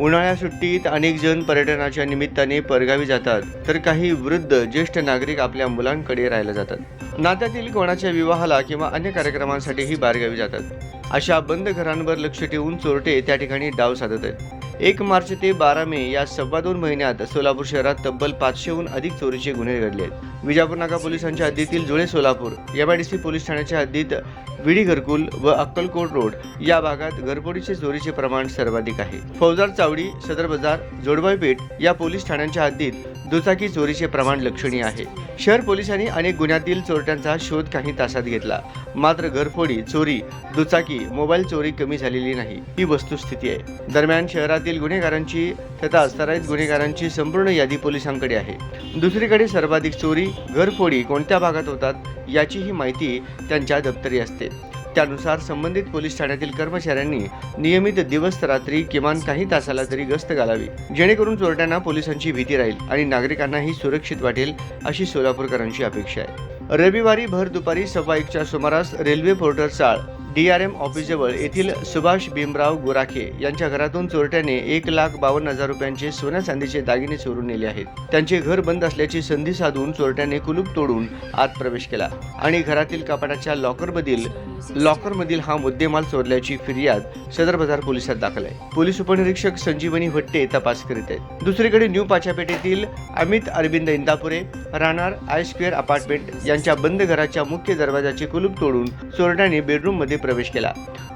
उन्हाळ्या सुट्टीत अनेक जण पर्यटनाच्या निमित्ताने परगावी जातात तर काही वृद्ध ज्येष्ठ नागरिक आपल्या मुलांकडे राहायला जातात. नात्यातील कोणाच्या विवाहाला किंवा अन्य कार्यक्रमांसाठीही बारगावी जातात. अशा बंद घरांवर लक्ष ठेवून चोरटे त्या ठिकाणी डाव साधत आहेत. एक मार्च ते बारा मे या सव्वा दोन महिन्यात सोलापूर शहरात तब्बल पाचशेहून अधिक चोरीचे गुन्हे घडले आहेत. विजापूर नाका पोलिसांच्या हद्दीतील जुळे सोलापूर एमआयडीसी पोलीस ठाण्याच्या हद्दीत विडी घरकुल व अक्कलकोट रोड या भागात घरफोडीचे चोरीचे प्रमाण सर्वाधिक आहे. फौजदार चावडी सदर बाजार जोडबाई पेठ या पोलीस ठाण्यांच्या हद्दीत दुचाकी चोरीचे प्रमाण लक्षणीय आहे. शहर पोलिसांनी अनेक गुन्ह्यातील चोरट्यांचा शोध काही तासात घेतला. मात्र घरफोडी चोरी दुचाकी मोबाईल चोरी कमी झालेली नाही ही वस्तुस्थिती आहे. दरम्यान शहरातील गुन्हेगारांची तथा अस्तराईत गुन्हेगारांची संपूर्ण यादी पोलिसांकडे आहे. दुसरीकडे सर्वाधिक चोरी घरफोडी कोणत्या भागात होतात याचीही माहिती त्यांच्या दप्तरी असते. त्यानुसार संबंधित पोलीस ठाण्यातील कर्मचाऱ्यांनी नियमित दिवस रात्री किमान काही तासाला तरी गस्त घालावी जेणेकरून चोरट्यांना पोलिसांची भीती राहील आणि नागरिकांनाही सुरक्षित वाटेल अशी सोलापूरकरांची अपेक्षा आहे. रविवारी भर दुपारी सव्वा एकच्या सुमारास रेल्वे पोर्टर चाळ डी आर एम ऑफिसजवळ येथील सुभाष भीमराव गुराखे यांच्या घरातून चोरट्याने एक लाख बावन्न हजार रुपयांचे सोन्या चांदीचे दागिने चोरून नेले आहेत. त्यांचे घर बंद असल्याची संधी साधून चोरट्याने कुलूप तोडून आत प्रवेश केला. आणि घरातील कपाटाच्या लॉकरमधील लॉकरमधील हा मुद्देमाल चोरल्याची फिर्याद सदर बाजार पोलिसात दाखल आहे. पोलीस उपनिरीक्षक संजीवनी भट्टे तपास करीत आहेत. दुसरीकडे न्यू पाचापेठेतील अमित अरविंद इंदापुरे राहणार आय स्क्वेअर अपार्टमेंट यांच्या बंद घराच्या मुख्य दरवाजाचे कुलूप तोडून चोरट्याने बेडरूममध्ये प्रवेश केला.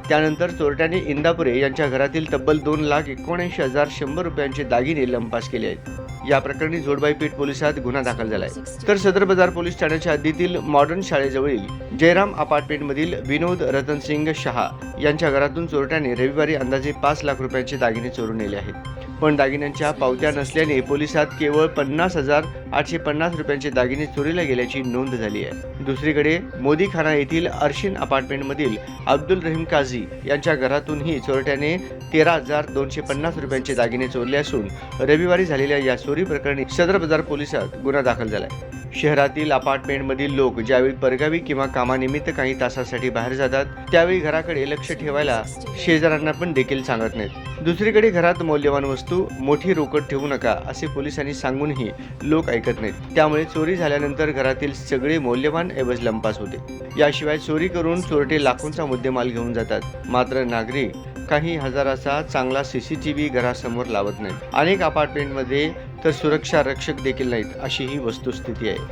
त्यानंतर चोरट्याने इंदापुरे यांच्या घरातील तब्बल दोन लाख एकोणऐंशी हजार शंभर रुपयांचे दागिने लंपास केले आहेत. या प्रकरणी जोडबाई पेठ पोलिसात गुन्हा दाखल झालाय. तर सदर बाजार पोलीस ठाण्याच्या हद्दीतील मॉडर्न शाळेजवळील जयराम अपार्टमेंटमधील विनोद रतनसिंग शहा यांच्या घरातून चोरट्याने रविवारी अंदाजे पाच लाख रुपयांचे दागिने चोरून नेले आहेत. पण दागिन्यांच्या पावत्या नसल्याने पोलिसात केवळ पन्नास हजार आठशे पन्नास रुपयांचे दागिने चोरीला गेल्याची नोंद झाली आहे. दुसरीकडे मोदीखाना येथील अर्शिन अपार्टमेंटमधील अब्दुल रहीम काझी यांच्या घरातूनही चोरट्याने तेरा हजार दोनशे पन्नास रुपयांचे दागिने चोरले असून रविवारी झालेल्या या चोरी प्रकरणी सदर बाजार पोलिसात गुन्हा दाखल झाला आहे शहरातील अपार्टमेंटमधील लोक ज्यावेळी परगावी किंवा कामानिमित्त काही तासासाठी बाहेर जातात त्यावेळी घराकडे लक्ष ठेवायला शेजाऱ्यांना पण देखील सांगत नाहीत. दुसरीकडे घरात मौल्यवान वस्तू मोठी रोकड ठेवू नका असे पोलिसांनी सांगूनही लोक ऐकत नाहीत. त्यामुळे चोरी झाल्यानंतर घरातील सगळे मौल्यवान ऐवज लंपास होते. याशिवाय चोरी करून चोरटे लाखोंचा मुद्देमाल घेऊन जातात. मात्र नागरिक काही हजाराचा चांगला सीसीटीव्ही घरासमोर लावत नाहीत. अनेक अपार्टमेंटमध्ये तर सुरक्षा रक्षक देखील नाहीत अशी ही वस्तुस्थिती आहे.